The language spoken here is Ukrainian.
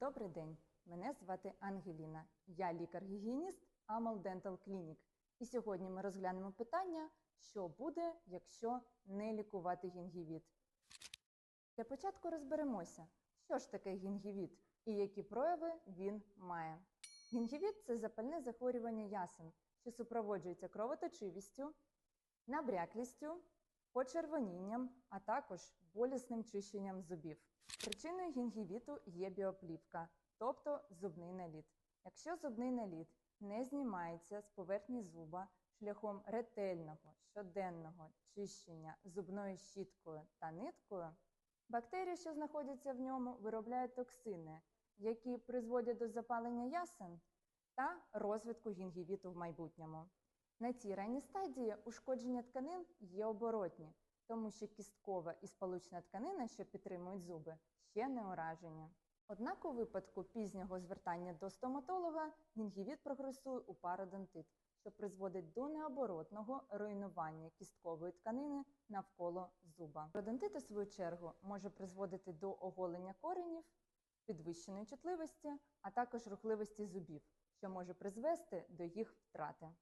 Добрий день, мене звати Ангеліна. Я лікар-гігієніст Amal Dental Clinic. І сьогодні ми розглянемо питання, що буде, якщо не лікувати гінгівіт. Для початку розберемося, що ж таке гінгівіт і які прояви він має. Гінгівіт це запальне захворювання ясен, що супроводжується кровоточивістю, набряклістю, почервонінням, а також болісним чищенням зубів. Причиною гінгівіту є біоплівка, тобто зубний наліт. Якщо зубний наліт не знімається з поверхні зуба шляхом ретельного щоденного чищення зубною щіткою та ниткою, бактерії, що знаходяться в ньому, виробляють токсини, які призводять до запалення ясен та розвитку гінгівіту в майбутньому. На цій ранній стадії ушкодження тканин є оборотні, тому що кісткова і сполучна тканина, що підтримують зуби, ще не уражені. Однак у випадку пізнього звертання до стоматолога гінгівіт прогресує у пародонтит, що призводить до необоротного руйнування кісткової тканини навколо зуба. Пародонтит, у свою чергу, може призводити до оголення коренів, підвищеної чутливості, а також рухливості зубів, що може призвести до їх втрати.